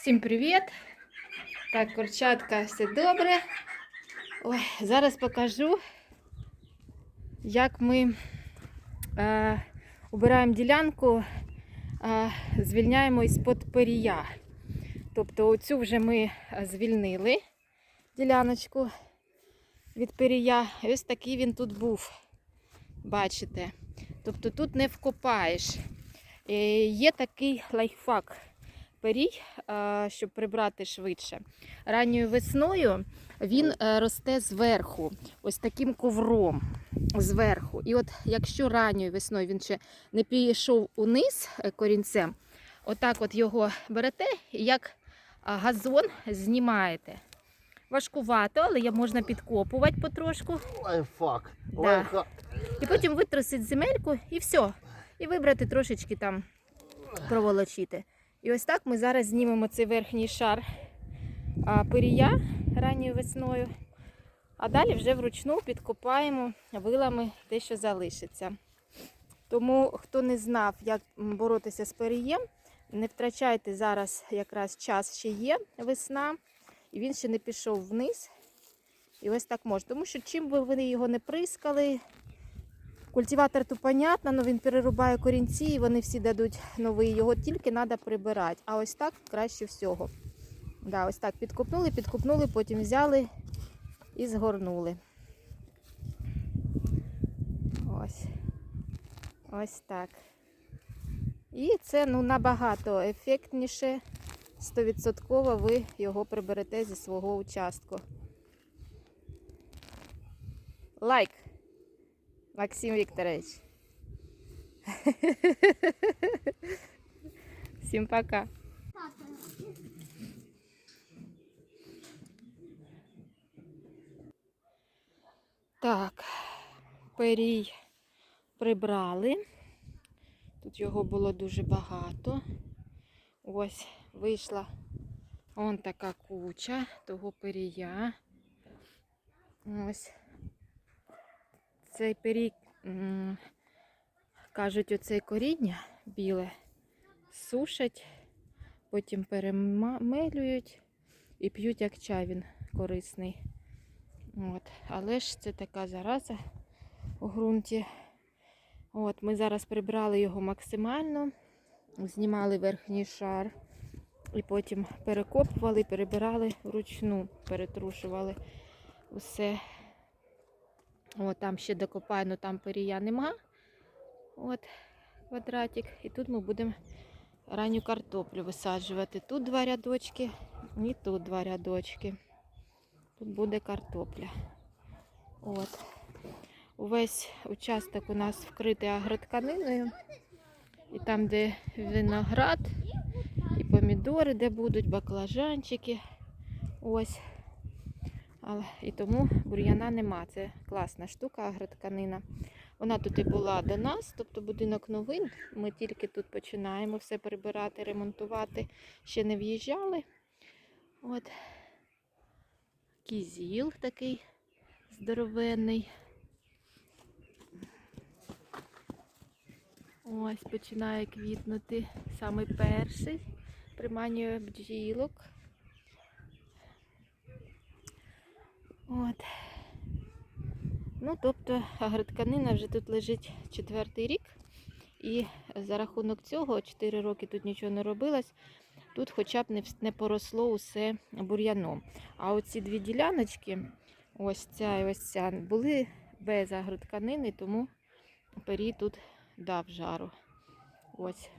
Всім привіт! Так, курчатка, все добре. Ой, зараз покажу, як ми е, убираємо ділянку, е, звільняємо із-под перія. Тобто оцю вже ми звільнили діляночку від перія. Ось такий він тут був. Бачите? Тобто тут не вкопаєш. Е, Є такий лайфхак перій, е, щоб прибрати швидше. Ранньою весною він е, росте зверху, ось таким ковром зверху. І от якщо ранньою весною він ще не пішов униз е, корінцем, отак от його берете і як газон знімаєте. Важкувато, але можна підкопувати потрошку. Лайфхак. Да. Лайфхак. І потім витрусити земельку і все. І вибрати трошечки там проволочити. І ось так ми зараз знімемо цей верхній шар пирія ранньою весною. А далі вже вручну підкопаємо вилами те, що залишиться. Тому, хто не знав, як боротися з перієм, не втрачайте зараз якраз час ще є весна, і він ще не пішов вниз. І ось так можна. Тому що чим би ви його не прискали, Культиватор то понятно, але він перерубає корінці і вони всі дадуть новий. Його тільки треба прибирати. А ось так краще всього. Да, ось так підкопнули, підкопнули, потім взяли і згорнули. Ось. Ось так. І це ну, набагато ефектніше. 100% ви його приберете зі свого участку. Лайк! Максим Викторович. Всем пока. Так, перій прибрали. Тут його було дуже багато. Ось вийшла он така куча того перія. Ось цей пиріг, кажуть, оце коріння біле сушать, потім перемелюють і п'ють як чай він корисний. От. Але ж це така зараза у ґрунті. От, ми зараз прибрали його максимально, знімали верхній шар і потім перекопували, перебирали вручну, перетрушували усе. О, там ще докопаю, але там перія нема. От квадратик. І тут ми будемо ранню картоплю висаджувати. Тут два рядочки і тут два рядочки. Тут буде картопля. От. Увесь участок у нас вкритий агротканиною. І там, де виноград, і помідори, де будуть, баклажанчики. Ось. І тому бур'яна нема. Це класна штука, агротканина. Вона тут і була до нас, тобто будинок новин. Ми тільки тут починаємо все прибирати, ремонтувати. Ще не в'їжджали. От. Кізіл такий здоровенний. Ось починає квітнути саме перший. Приманює бджілок. От. Ну, тобто агротканина вже тут лежить четвертий рік. І за рахунок цього 4 роки тут нічого не робилось. Тут хоча б не, поросло усе бур'яном. А оці дві діляночки, ось ця і ось ця, були без агротканини, тому пері тут дав жару. Ось.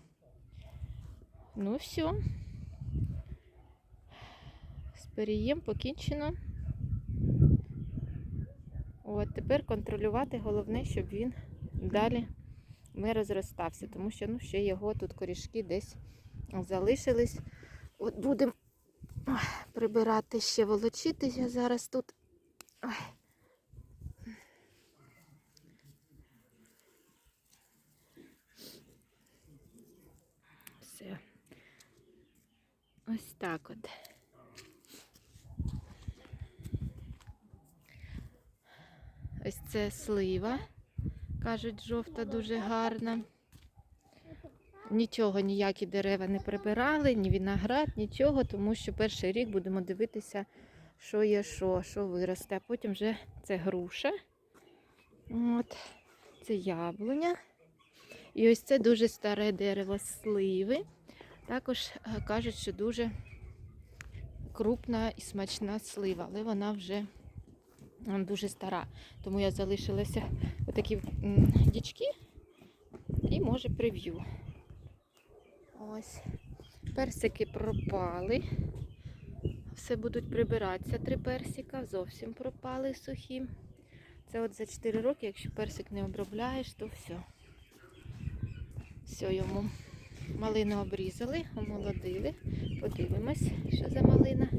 Ну, все. З перієм покінчено. От, тепер контролювати головне, щоб він далі не розростався, тому що ну, ще його тут корішки десь залишились. От будемо прибирати ще волочити. Я зараз тут. Ой. Все. Ось так от. Ось це слива. Кажуть, жовта дуже гарна. нічого, ніякі дерева не прибирали, ні виноград, нічого, тому що перший рік будемо дивитися, що є що, що виросте. А потім вже це груша. От, це яблуня. І ось це дуже старе дерево сливи. Також е, кажуть, що дуже крупна і смачна слива, але вона вже дуже стара. Тому я залишилася отакі дічки і може прив'ю. Ось. Персики пропали. Все будуть прибиратися. Три персика зовсім пропали сухі. Це от за 4 роки, якщо персик не обробляєш, то все. Все йому. Малину обрізали, омолодили. Подивимось, що за малина.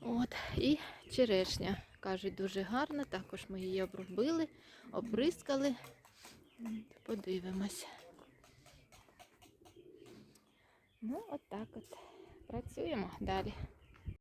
От, і черешня. Кажуть, дуже гарна. Також ми її обробили, оприскали. Подивимось. Ну, от от. Працюємо далі.